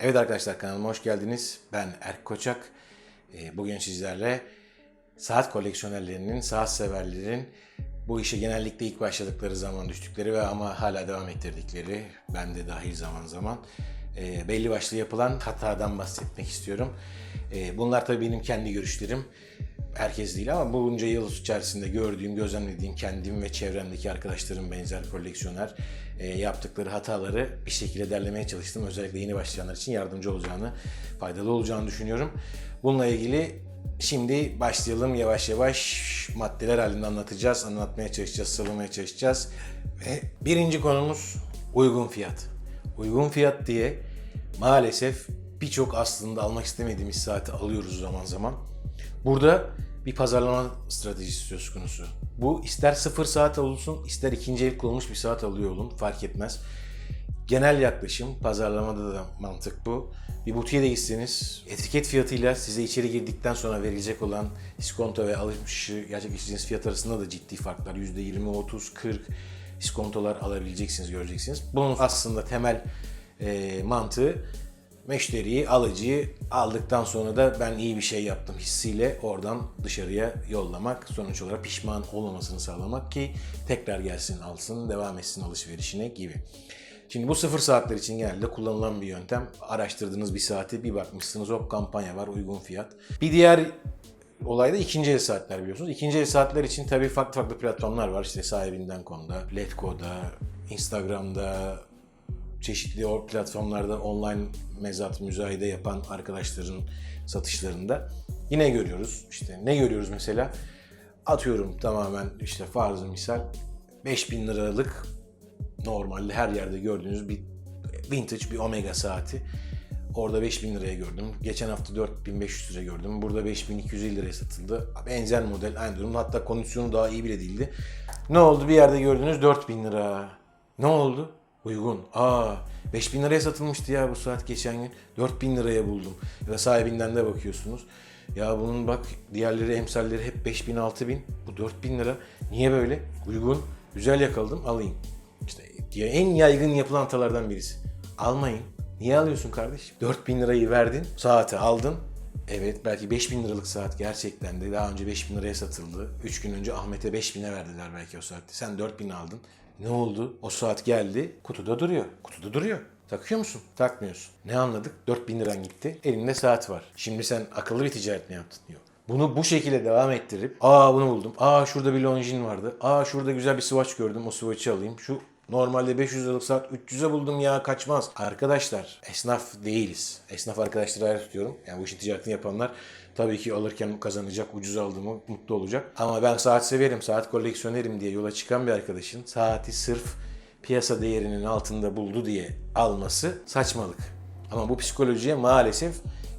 Evet arkadaşlar kanalıma hoş geldiniz. Ben Erk Koçak. Ee, Bugün sizlerle saat koleksiyonerlerinin, saat severlerin bu işe genellikle ilk başladıkları zaman düştükleri ve ama hala devam ettirdikleri, ben de dahil zaman zaman e, belli başlı yapılan hatadan bahsetmek istiyorum. E, Bunlar tabii benim kendi görüşlerim. Herkes değil ama bunca yıl içerisinde gördüğüm, gözlemlediğim kendim ve çevremdeki arkadaşlarım benzer koleksiyoner e, yaptıkları hataları bir şekilde derlemeye çalıştım. Özellikle yeni başlayanlar için yardımcı olacağını, faydalı olacağını düşünüyorum. Bununla ilgili şimdi başlayalım yavaş yavaş maddeler halinde anlatacağız, anlatmaya çalışacağız, sıralamaya çalışacağız. Ve birinci konumuz uygun fiyat. Uygun fiyat diye maalesef birçok aslında almak istemediğimiz saati alıyoruz zaman zaman. Burada bir pazarlama stratejisi söz konusu. Bu ister sıfır saat olsun, ister ikinci el kullanılmış bir saat alıyor olun fark etmez. Genel yaklaşım, pazarlamada da mantık bu. Bir butiğe de gitseniz etiket fiyatıyla size içeri girdikten sonra verilecek olan iskonto ve alışmışı gerçekleştirdiğiniz fiyat arasında da ciddi farklar. %20, 30, 40 iskontolar alabileceksiniz, göreceksiniz. Bunun aslında temel e, mantığı müşteriyi, alıcıyı aldıktan sonra da ben iyi bir şey yaptım hissiyle oradan dışarıya yollamak, sonuç olarak pişman olmamasını sağlamak ki tekrar gelsin, alsın, devam etsin alışverişine gibi. Şimdi bu sıfır saatler için genelde kullanılan bir yöntem. Araştırdığınız bir saati bir bakmışsınız hop kampanya var uygun fiyat. Bir diğer olay da ikinci el saatler biliyorsunuz. İkinci el saatler için tabii farklı farklı platformlar var. İşte sahibinden konuda, Letgo'da, Instagram'da, çeşitli o platformlarda online mezat, müzayede yapan arkadaşların satışlarında yine görüyoruz. İşte ne görüyoruz mesela? Atıyorum tamamen işte farzı misal 5000 liralık normalde her yerde gördüğünüz bir vintage bir Omega saati. Orada 5000 liraya gördüm. Geçen hafta 4500 liraya gördüm. Burada 5250 liraya satıldı. Benzer model aynı durum. Hatta kondisyonu daha iyi bile değildi. Ne oldu? Bir yerde gördünüz 4000 lira. Ne oldu? Uygun. Aa 5000 liraya satılmıştı ya bu saat geçen gün. 4000 liraya buldum. Ya da sahibinden de bakıyorsunuz. Ya bunun bak diğerleri emsalleri hep 5000 6000. Bu 4000 lira. Niye böyle? Uygun. Güzel yakaladım alayım. İşte diye en yaygın yapılan hatalardan birisi. Almayın. Niye alıyorsun kardeş? 4000 lirayı verdin, saati aldın. Evet belki 5000 liralık saat gerçekten de daha önce 5000 liraya satıldı. 3 gün önce Ahmet'e 5000'e verdiler belki o saatte. Sen 4000 aldın. Ne oldu? O saat geldi, kutuda duruyor. Kutuda duruyor. Takıyor musun? Takmıyorsun. Ne anladık? 4000 liran gitti. Elinde saat var. Şimdi sen akıllı bir ticaret mi yaptın? Yok. Bunu bu şekilde devam ettirip aa bunu buldum. Aa şurada bir Longines vardı. Aa şurada güzel bir swatch gördüm. O swatch'ı alayım. Şu normalde 500 liralık saat 300'e buldum ya kaçmaz. Arkadaşlar esnaf değiliz. Esnaf arkadaşları ayrı tutuyorum. Yani bu işin ticaretini yapanlar tabii ki alırken kazanacak, ucuz aldığımı mutlu olacak. Ama ben saat severim, saat koleksiyonerim diye yola çıkan bir arkadaşın saati sırf piyasa değerinin altında buldu diye alması saçmalık. Ama bu psikolojiye maalesef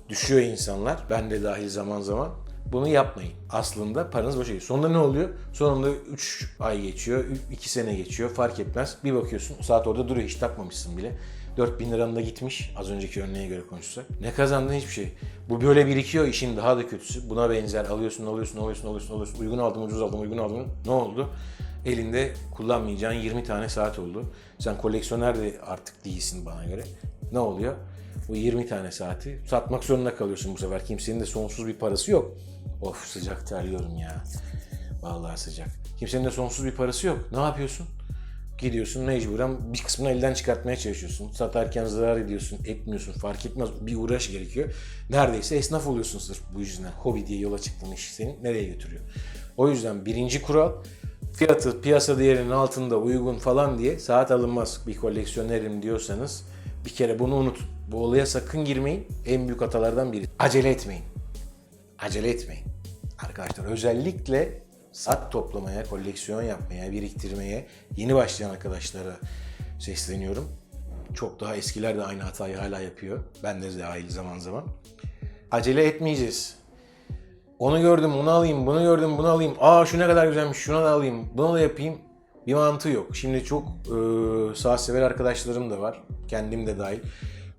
düşüyor insanlar. Ben de dahil zaman zaman. Bunu yapmayın. Aslında paranız boşa gidiyor. Sonunda ne oluyor? Sonunda 3 ay geçiyor, 2 sene geçiyor fark etmez. Bir bakıyorsun saat orada duruyor hiç takmamışsın bile. 4000 liranın da gitmiş az önceki örneğe göre konuşsak. Ne kazandın hiçbir şey. Bu böyle birikiyor işin daha da kötüsü. Buna benzer alıyorsun alıyorsun alıyorsun alıyorsun alıyorsun. Uygun aldım ucuz aldım uygun aldım. Ne oldu? Elinde kullanmayacağın 20 tane saat oldu. Sen koleksiyoner de artık değilsin bana göre. Ne oluyor? Bu 20 tane saati satmak zorunda kalıyorsun bu sefer. Kimsenin de sonsuz bir parası yok. Of sıcak terliyorum ya. Vallahi sıcak. Kimsenin de sonsuz bir parası yok. Ne yapıyorsun? Gidiyorsun mecburen bir kısmını elden çıkartmaya çalışıyorsun. Satarken zarar ediyorsun, etmiyorsun. Fark etmez bir uğraş gerekiyor. Neredeyse esnaf oluyorsun sırf bu yüzden. Hobi diye yola çıktığın iş seni nereye götürüyor? O yüzden birinci kural fiyatı piyasa değerinin altında uygun falan diye saat alınmaz. Bir koleksiyonerim diyorsanız bir kere bunu unutun. Bu olaya sakın girmeyin. En büyük hatalardan biri. Acele etmeyin. Acele etmeyin. Arkadaşlar özellikle saat toplamaya, koleksiyon yapmaya, biriktirmeye yeni başlayan arkadaşlara sesleniyorum. Çok daha eskiler de aynı hatayı hala yapıyor. Ben de dahil zaman zaman. Acele etmeyeceğiz. Onu gördüm, onu alayım, bunu gördüm, bunu alayım. Aa şu ne kadar güzelmiş, şuna da alayım, bunu da yapayım. Bir mantığı yok. Şimdi çok e, saat sever arkadaşlarım da var. Kendim de dahil.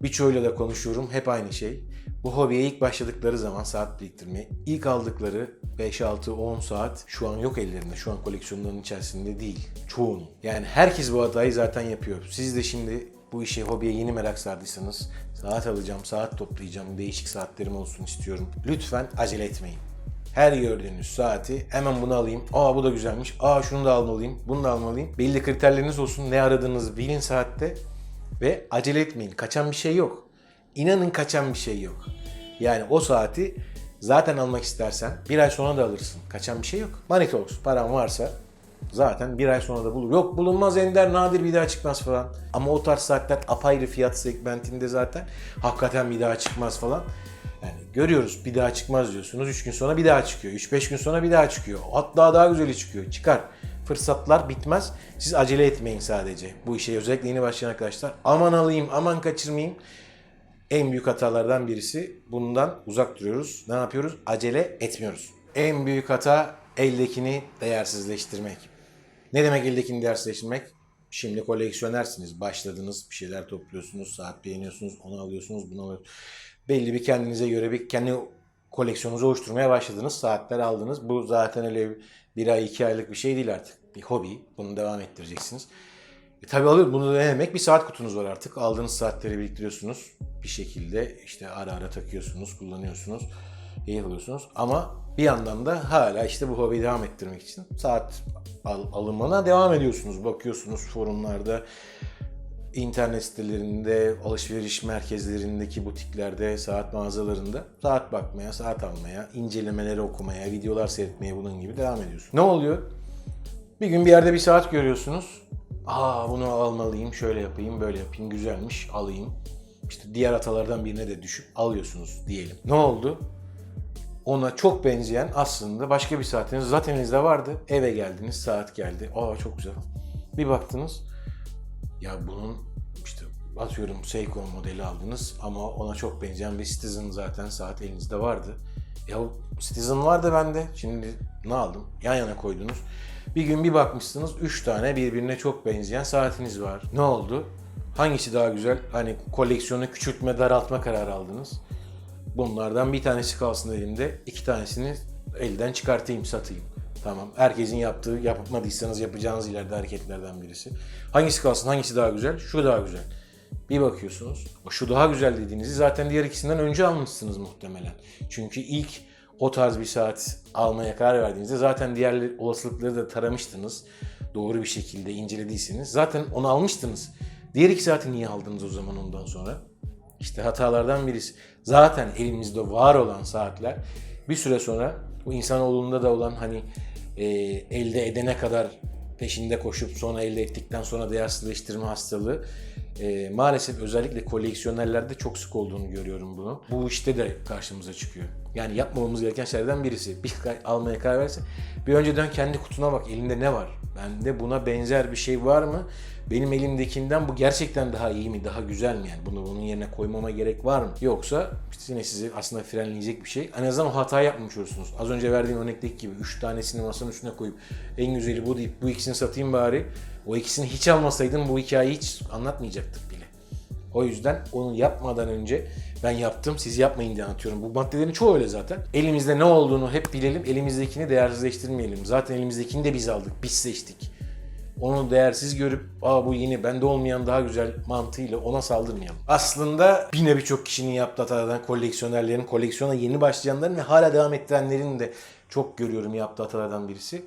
Birçoğuyla da konuşuyorum. Hep aynı şey. Bu hobiye ilk başladıkları zaman saat biriktirmeye, ilk aldıkları 5, 6, 10 saat şu an yok ellerinde. Şu an koleksiyonların içerisinde değil. Çoğunun. Yani herkes bu hatayı zaten yapıyor. Siz de şimdi bu işe, hobiye yeni merak sardıysanız, saat alacağım, saat toplayacağım, değişik saatlerim olsun istiyorum. Lütfen acele etmeyin. Her gördüğünüz saati hemen bunu alayım. Aa bu da güzelmiş. Aa şunu da almalıyım. Bunu da almalıyım. Belli kriterleriniz olsun. Ne aradığınızı bilin saatte. Ve acele etmeyin. Kaçan bir şey yok. İnanın kaçan bir şey yok. Yani o saati zaten almak istersen bir ay sonra da alırsın. Kaçan bir şey yok. Manita olsun. Paran varsa zaten bir ay sonra da bulur. Yok bulunmaz ender nadir bir daha çıkmaz falan. Ama o tarz saatler apayrı fiyat segmentinde zaten hakikaten bir daha çıkmaz falan. Yani görüyoruz bir daha çıkmaz diyorsunuz. 3 gün sonra bir daha çıkıyor. 3-5 gün sonra bir daha çıkıyor. Hatta daha güzeli çıkıyor. Çıkar. Fırsatlar bitmez. Siz acele etmeyin sadece. Bu işe özellikle yeni başlayan arkadaşlar. Aman alayım, aman kaçırmayayım. En büyük hatalardan birisi bundan uzak duruyoruz. Ne yapıyoruz? Acele etmiyoruz. En büyük hata eldekini değersizleştirmek. Ne demek eldekini değersizleştirmek? Şimdi koleksiyonersiniz. Başladınız, bir şeyler topluyorsunuz, saat beğeniyorsunuz, onu alıyorsunuz, bunu alıyorsunuz. Belli bir kendinize göre bir kendi koleksiyonunuzu oluşturmaya başladınız. Saatler aldınız. Bu zaten öyle bir ay, iki aylık bir şey değil artık. Bir hobi. Bunu devam ettireceksiniz. E tabii alır. Bunu demek? Bir saat kutunuz var artık. Aldığınız saatleri biriktiriyorsunuz. Bir şekilde işte ara ara takıyorsunuz, kullanıyorsunuz. iyi alıyorsunuz. Ama bir yandan da hala işte bu hobiyi devam ettirmek için saat al- alımına devam ediyorsunuz. Bakıyorsunuz forumlarda, internet sitelerinde, alışveriş merkezlerindeki butiklerde, saat mağazalarında saat bakmaya, saat almaya, incelemeleri okumaya, videolar seyretmeye bunun gibi devam ediyorsunuz. Ne oluyor? Bir gün bir yerde bir saat görüyorsunuz. Aa bunu almalıyım, şöyle yapayım, böyle yapayım, güzelmiş, alayım. İşte diğer atalardan birine de düşüp alıyorsunuz diyelim. Ne oldu? Ona çok benzeyen aslında başka bir saatiniz zaten elinizde vardı. Eve geldiniz, saat geldi. Aa çok güzel. Bir baktınız, ya bunun işte atıyorum Seiko modeli aldınız ama ona çok benzeyen bir Citizen zaten saat elinizde vardı. Ya Citizen vardı bende. Şimdi ne aldım? Yan yana koydunuz. Bir gün bir bakmışsınız 3 tane birbirine çok benzeyen saatiniz var. Ne oldu? Hangisi daha güzel? Hani koleksiyonu küçültme, daraltma kararı aldınız. Bunlardan bir tanesi kalsın elimde, iki tanesini elden çıkartayım, satayım. Tamam. Herkesin yaptığı, yapmadıysanız yapacağınız ileride hareketlerden birisi. Hangisi kalsın, hangisi daha güzel? Şu daha güzel. Bir bakıyorsunuz, şu daha güzel dediğinizi zaten diğer ikisinden önce almışsınız muhtemelen. Çünkü ilk o tarz bir saat almaya karar verdiğinizde zaten diğer olasılıkları da taramıştınız. Doğru bir şekilde incelediyseniz zaten onu almıştınız. Diğer iki saati niye aldınız o zaman ondan sonra? İşte hatalardan birisi. Zaten elimizde var olan saatler bir süre sonra bu insanoğlunda da olan hani e, elde edene kadar peşinde koşup sonra elde ettikten sonra değersizleştirme hastalığı e, maalesef özellikle koleksiyonerlerde çok sık olduğunu görüyorum bunu. Bu işte de karşımıza çıkıyor. Yani yapmamamız gereken şeylerden birisi. Bir almaya karar verirse bir önceden kendi kutuna bak elinde ne var? Bende buna benzer bir şey var mı? Benim elimdekinden bu gerçekten daha iyi mi, daha güzel mi? Yani bunu bunun yerine koymama gerek var mı? Yoksa yine sizi aslında frenleyecek bir şey. En azından o hata yapmamış olursunuz. Az önce verdiğim örnekteki gibi 3 tanesini masanın üstüne koyup en güzeli bu deyip bu ikisini satayım bari. O ikisini hiç almasaydım bu hikayeyi hiç anlatmayacaktık bile. O yüzden onu yapmadan önce ben yaptım siz yapmayın diye anlatıyorum. Bu maddelerin çoğu öyle zaten. Elimizde ne olduğunu hep bilelim. Elimizdekini değersizleştirmeyelim. Zaten elimizdekini de biz aldık. Biz seçtik. Onu değersiz görüp aa bu yeni bende olmayan daha güzel mantığıyla ona saldırmayalım. Aslında yine birçok kişinin yaptığı hatalardan koleksiyonerlerin, koleksiyona yeni başlayanların ve hala devam ettirenlerin de çok görüyorum yaptığı hatalardan birisi.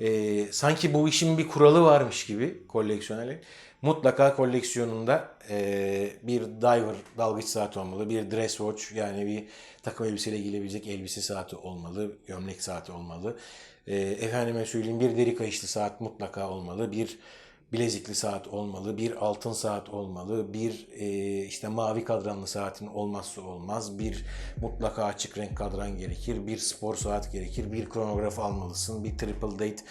Ee, sanki bu işin bir kuralı varmış gibi koleksiyonerlerin. Mutlaka koleksiyonunda e, bir diver dalgıç saati olmalı, bir dress watch yani bir takım elbiseyle giyilebilecek elbise saati olmalı, gömlek saati olmalı. E, efendime söyleyeyim bir deri kayışlı saat mutlaka olmalı, bir bilezikli saat olmalı, bir altın saat olmalı, bir e, işte mavi kadranlı saatin olmazsa olmaz, bir mutlaka açık renk kadran gerekir, bir spor saat gerekir, bir kronograf almalısın, bir triple date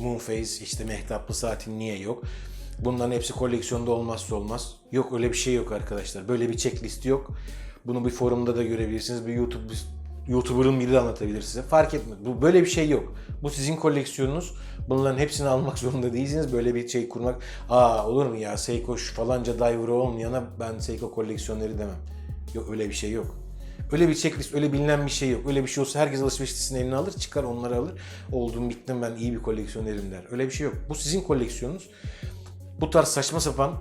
Moonphase işte mehtaplı saatin niye yok? Bunların hepsi koleksiyonda olmazsa olmaz. Yok öyle bir şey yok arkadaşlar. Böyle bir checklist yok. Bunu bir forumda da görebilirsiniz. Bir YouTube YouTuber'ın biri de anlatabilir size. Fark etmez. Bu böyle bir şey yok. Bu sizin koleksiyonunuz. Bunların hepsini almak zorunda değilsiniz. Böyle bir şey kurmak. Aa olur mu ya Seiko şu falanca diver'ı olmayana ben Seiko koleksiyoneri demem. Yok öyle bir şey yok. Öyle bir checklist, öyle bilinen bir şey yok. Öyle bir şey olsa herkes alışveriş listesini eline alır, çıkar onları alır. Oldum bittim ben iyi bir koleksiyonerim der. Öyle bir şey yok. Bu sizin koleksiyonunuz. Bu tarz saçma sapan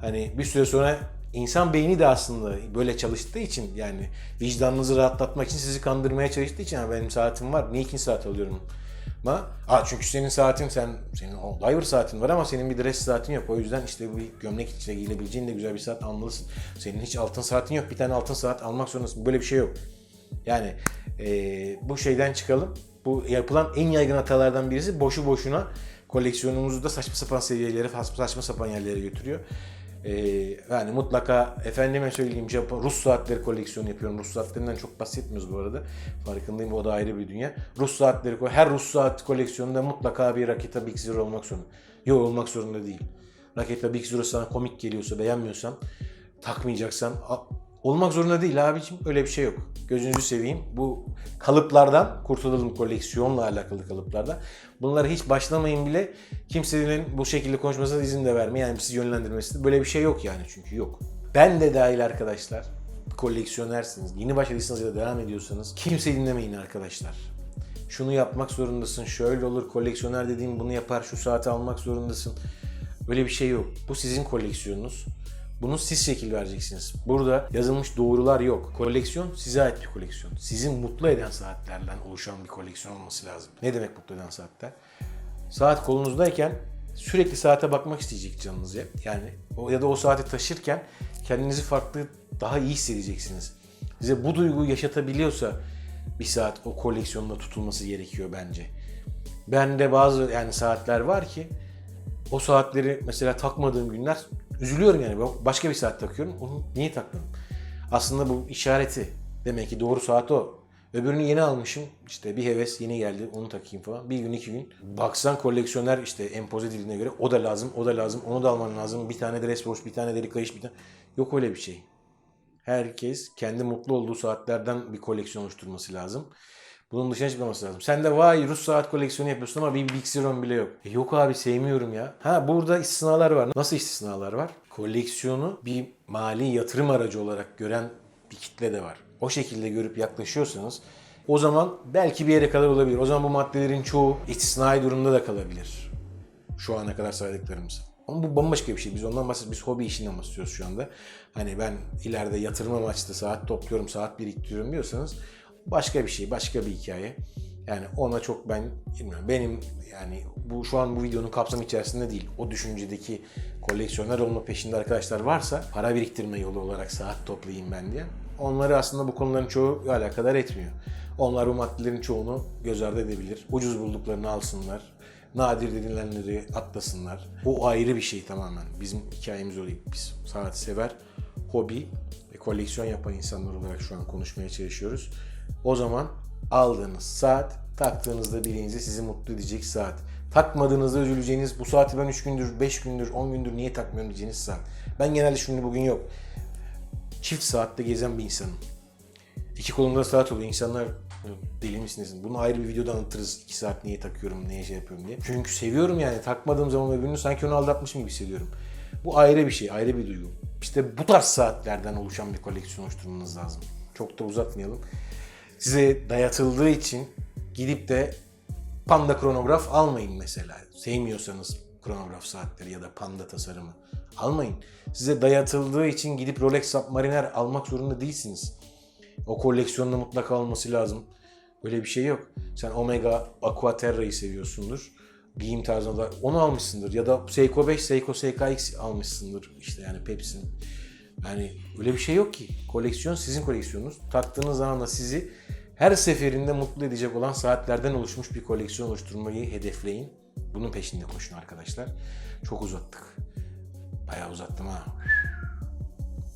Hani bir süre sonra insan beyni de aslında böyle çalıştığı için yani vicdanınızı rahatlatmak için sizi kandırmaya çalıştığı için "Ha, benim saatim var. Niye ikinci saat alıyorum? Ama Aa, çünkü senin saatin sen senin diver saatin var ama senin bir dress saatin yok. O yüzden işte bir gömlek içine giyilebileceğin de güzel bir saat almalısın. Senin hiç altın saatin yok. Bir tane altın saat almak zorundasın. Böyle bir şey yok. Yani eee, bu şeyden çıkalım. Bu yapılan en yaygın hatalardan birisi boşu boşuna koleksiyonumuzu da saçma sapan seviyelere, saçma sapan yerlere götürüyor. Eee, yani mutlaka efendime söyleyeyim Japon, Rus saatleri koleksiyonu yapıyorum. Rus saatlerinden çok bahsetmiyoruz bu arada. Farkındayım o da ayrı bir dünya. Rus saatleri, her Rus saat koleksiyonunda mutlaka bir Raketa Big Zero olmak zorunda. Yok olmak zorunda değil. Raketa Big Zero sana komik geliyorsa, beğenmiyorsan, takmayacaksan olmak zorunda değil abicim. Öyle bir şey yok. Gözünüzü seveyim. Bu kalıplardan kurtulalım koleksiyonla alakalı kalıplardan. Bunlara hiç başlamayın bile. Kimsenin bu şekilde konuşmasına izin de verme. Yani sizi yönlendirmesi. Böyle bir şey yok yani çünkü yok. Ben de dahil arkadaşlar koleksiyonersiniz. Yeni başladıysanız ya da devam ediyorsanız kimseyi dinlemeyin arkadaşlar. Şunu yapmak zorundasın, şöyle olur, koleksiyoner dediğim bunu yapar, şu saati almak zorundasın. Öyle bir şey yok. Bu sizin koleksiyonunuz. Bunu siz şekil vereceksiniz. Burada yazılmış doğrular yok. Koleksiyon size ait bir koleksiyon. Sizi mutlu eden saatlerden oluşan bir koleksiyon olması lazım. Ne demek mutlu eden saatler? Saat kolunuzdayken sürekli saate bakmak isteyecek canınız ya. Yani o ya da o saati taşırken kendinizi farklı, daha iyi hissedeceksiniz. Size bu duyguyu yaşatabiliyorsa bir saat o koleksiyonda tutulması gerekiyor bence. Bende bazı yani saatler var ki o saatleri mesela takmadığım günler üzülüyorum yani. Başka bir saat takıyorum. Onu niye takmadım? Aslında bu işareti. Demek ki doğru saat o. Öbürünü yeni almışım. İşte bir heves yeni geldi. Onu takayım falan. Bir gün iki gün. Baksan koleksiyoner işte empoze diline göre o da lazım, o da lazım, onu da alman lazım. Bir tane dress watch, bir tane deri kayış, bir tane. Yok öyle bir şey. Herkes kendi mutlu olduğu saatlerden bir koleksiyon oluşturması lazım. Bunun dışına çıkmaması lazım. Sen de vay Rus saat koleksiyonu yapıyorsun ama bir Big Zero'm bile yok. E yok abi sevmiyorum ya. Ha burada istisnalar var. Nasıl istisnalar var? Koleksiyonu bir mali yatırım aracı olarak gören bir kitle de var. O şekilde görüp yaklaşıyorsanız o zaman belki bir yere kadar olabilir. O zaman bu maddelerin çoğu istisnai durumda da kalabilir. Şu ana kadar saydıklarımız. Ama bu bambaşka bir şey. Biz ondan bahsediyoruz. Biz hobi işinden bahsediyoruz şu anda. Hani ben ileride yatırım amaçlı saat topluyorum, saat biriktiriyorum diyorsanız başka bir şey, başka bir hikaye. Yani ona çok ben bilmiyorum. Benim yani bu şu an bu videonun kapsamı içerisinde değil. O düşüncedeki koleksiyoner olma peşinde arkadaşlar varsa para biriktirme yolu olarak saat toplayayım ben diye. Onları aslında bu konuların çoğu alakadar etmiyor. Onlar bu maddelerin çoğunu göz ardı edebilir. Ucuz bulduklarını alsınlar. Nadir denilenleri atlasınlar. Bu ayrı bir şey tamamen. Bizim hikayemiz öyle. Biz saati sever, hobi ve koleksiyon yapan insanlar olarak şu an konuşmaya çalışıyoruz. O zaman aldığınız saat, taktığınızda bileğinize sizi mutlu edecek saat. Takmadığınızda üzüleceğiniz bu saati ben 3 gündür, 5 gündür, 10 gündür niye takmıyorum diyeceğiniz saat. Ben genelde şimdi bugün yok. Çift saatte gezen bir insanım. İki kolumda saat oluyor. İnsanlar deli misiniz? Bunu ayrı bir videoda anlatırız. İki saat niye takıyorum, neye şey yapıyorum diye. Çünkü seviyorum yani. Takmadığım zaman öbürünü sanki onu aldatmışım gibi hissediyorum. Bu ayrı bir şey, ayrı bir duygu. İşte bu tarz saatlerden oluşan bir koleksiyon oluşturmanız lazım. Çok da uzatmayalım. Size dayatıldığı için gidip de panda kronograf almayın mesela. Sevmiyorsanız kronograf saatleri ya da panda tasarımı almayın. Size dayatıldığı için gidip Rolex Submariner almak zorunda değilsiniz. O koleksiyonda mutlaka olması lazım. Öyle bir şey yok. Sen Omega Aquaterra'yı seviyorsundur. Giyim tarzında onu almışsındır. Ya da Seiko 5, Seiko SKX almışsındır. İşte yani Pepsi'nin. Yani öyle bir şey yok ki. Koleksiyon sizin koleksiyonunuz. Taktığınız zaman da sizi her seferinde mutlu edecek olan saatlerden oluşmuş bir koleksiyon oluşturmayı hedefleyin. Bunun peşinde koşun arkadaşlar. Çok uzattık. Bayağı uzattım ha.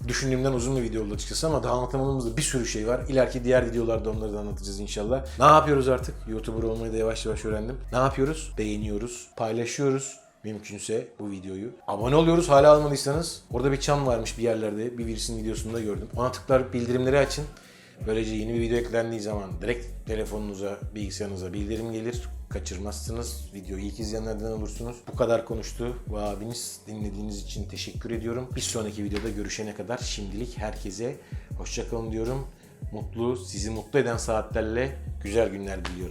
Düşündüğümden uzun bir video oldu açıkçası ama daha anlatamadığımız da bir sürü şey var. İleriki diğer videolarda onları da anlatacağız inşallah. Ne yapıyoruz artık? YouTuber olmayı da yavaş yavaş öğrendim. Ne yapıyoruz? Beğeniyoruz, paylaşıyoruz. Mümkünse bu videoyu. Abone oluyoruz hala almadıysanız. Orada bir çan varmış bir yerlerde. Bir birisinin videosunda gördüm. Ona tıklar bildirimleri açın. Böylece yeni bir video eklendiği zaman direkt telefonunuza, bilgisayarınıza bildirim gelir. Kaçırmazsınız. Videoyu ilk izleyenlerden olursunuz. Bu kadar konuştu. Bu abiniz dinlediğiniz için teşekkür ediyorum. Bir sonraki videoda görüşene kadar şimdilik herkese hoşçakalın diyorum. Mutlu, sizi mutlu eden saatlerle güzel günler diliyorum.